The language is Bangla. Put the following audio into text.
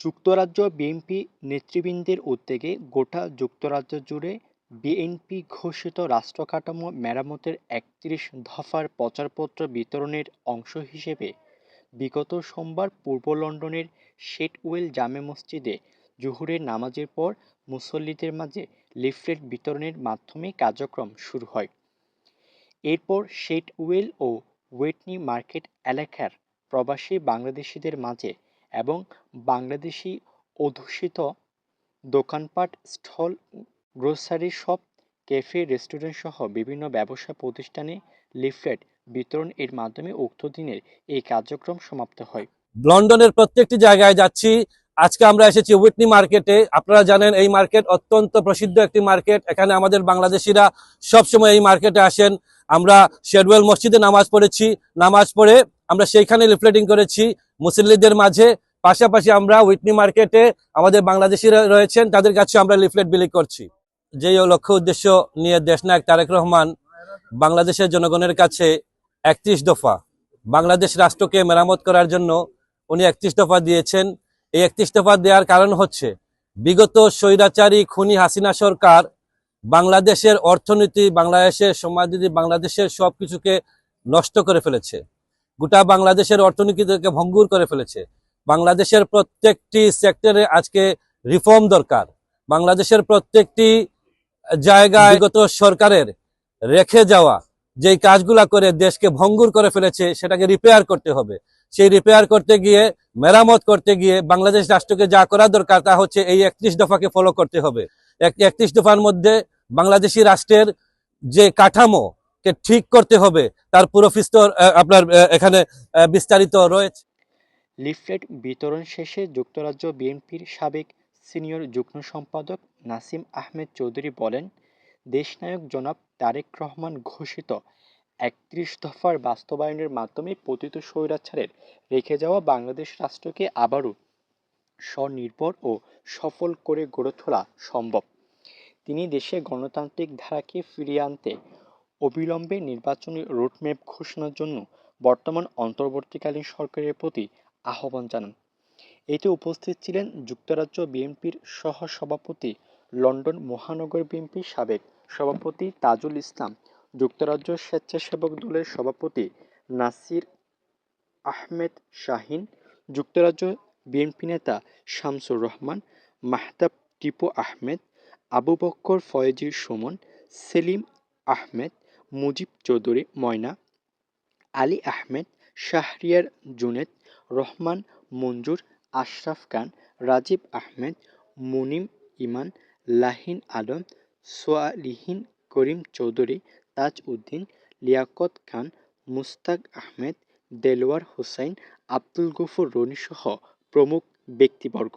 যুক্তরাজ্য বিএনপি নেতৃবৃন্দের উদ্যোগে গোটা যুক্তরাজ্য জুড়ে বিএনপি ঘোষিত রাষ্ট্রকাঠামো মেরামতের একত্রিশ দফার প্রচারপত্র বিতরণের অংশ হিসেবে বিগত সোমবার পূর্ব লন্ডনের শেটওয়েল জামে মসজিদে জোহরের নামাজের পর মুসল্লিদের মাঝে লিফলেট বিতরণের মাধ্যমে কার্যক্রম শুরু হয়। এরপর শেটওয়েল ও ওয়েটনি মার্কেট এলাকার প্রবাসী বাংলাদেশিদের মাঝে এবং বাংলাদেশি অধ্যুষিত দোকানপাট, stall, grocery shop, cafe, restaurant সহ বিভিন্ন ব্যবসা প্রতিষ্ঠানে লিফলেট বিতরণ এর মাধ্যমে উক্ত দিনের এই কার্যক্রম সমাপ্ত হয়। লন্ডনের প্রত্যেকটি জায়গায় যাচ্ছি। আজকে আমরা এসেছি উইটনি মার্কেটে। আপনারা জানেন এই মার্কেট অত্যন্ত প্রসিদ্ধ একটি মার্কেট। এখানে আমাদের বাংলাদেশিরা সবসময় এই মার্কেটে আসেন। আমরা শেডওয়েল মসজিদে নামাজ পড়েছি। নামাজ পড়ে আমরা সেইখানে লিফলেটিং করেছি। মুসল্লিদের মাঝে, পাশাপাশি আমরা উইটনি মার্কেটে আমাদের বাংলাদেশিরা রয়েছেন, তাদের কাছে আমরা লিফলেট বিলি করছি। যেই লক্ষ্য উদ্দেশ্য নিয়ে দেশনায়ক তারেক রহমান বাংলাদেশের জনগণের কাছে একত্রিশ দফা বাংলাদেশ রাষ্ট্রকে মেরামত করার জন্য উনি একত্রিশ দফা দিয়েছেন। এই একত্রিশ দফা দেওয়ার কারণ হচ্ছে বিগত স্বৈরাচারী খুনি হাসিনা সরকার বাংলাদেশের অর্থনীতি, বাংলাদেশের সমাজনীতি, বাংলাদেশের সব কিছুকে নষ্ট করে ফেলেছে। গোটা বাংলাদেশের অর্থনীতিকে ভঙ্গুর করে ফেলেছে। বাংলাদেশের প্রত্যেকটি সেক্টরে আজকে রিফর্ম দরকার। বাংলাদেশের প্রত্যেকটি জায়গায় গত সরকারের রেখে যাওয়া যেই কাজগুলা করে দেশকে ভঙ্গুর করে ফেলেছে, সেটাকে রিপেয়ার করতে হবে। সেই রিপেয়ার করতে গিয়ে, মেরামত করতে গিয়ে বাংলাদেশ রাষ্ট্রকে যা করা দরকার তা হচ্ছে এই একত্রিশ দফাকে ফলো করতে হবে। একত্রিশ দফার মধ্যে বাংলাদেশি রাষ্ট্রের যে কাঠামো কে ঠিক করতে হবে তার পুরো আহ, আপনার এখানে বিস্তারিত রয়েছে। লিফলেট বিতরণ শেষে যুক্তরাজ্য বিএনপির সাবেক সিনিয়র যুগ্ম সম্পাদক নাসিম আহমেদ চৌধুরী বলেন দেশনায়ক জনাব তারেক রহমান ঘোষিত একত্রিশ দফার বাস্তবায়নের মাধ্যমে পতিত স্বৈরাচারের রেখে যাওয়া বাংলাদেশ রাষ্ট্রকে আবারও স্বনির্ভর ও সফল করে গড়ে তোলা সম্ভব। তিনি দেশে গণতান্ত্রিক ধারাকে ফিরিয়ে আনতে অবিলম্বে নির্বাচনী রোডম্যাপ ঘোষণার জন্য বর্তমান অন্তর্বর্তীকালীন সরকারের প্রতি আহ্বান জানান। এতে উপস্থিত ছিলেন যুক্তরাজ্য বিএনপির সহ সভাপতি লন্ডন মহানগর বিএনপির সাবেক সভাপতি তাজুল ইসলাম, যুক্তরাজ্য স্বেচ্ছাসেবক দলের সভাপতি নাসির আহমেদ শাহিন, যুক্তরাজ্য বিএনপি নেতা শামসুর রহমান, মাহতাব টিপু আহমেদ, আবু বক্কর ফয়েজির সুমন, সেলিম আহমেদ মুজিব চৌধুরী, ময়না, আলী আহমেদ, শাহরিয়ার জুনেদ, রহমান মঞ্জুর, আশরাফ খান, রাজীব আহমেদ, মুনিম ইমান, লাহিন আলম, সোয়ালিহিন করিম চৌধুরী তাজ উদ্দিন লিয়াকত খান, মুস্তাক আহমেদ, দেলোয়ার হোসাইন, আব্দুল গফুর রনি সহ প্রমুখ ব্যক্তিবর্গ।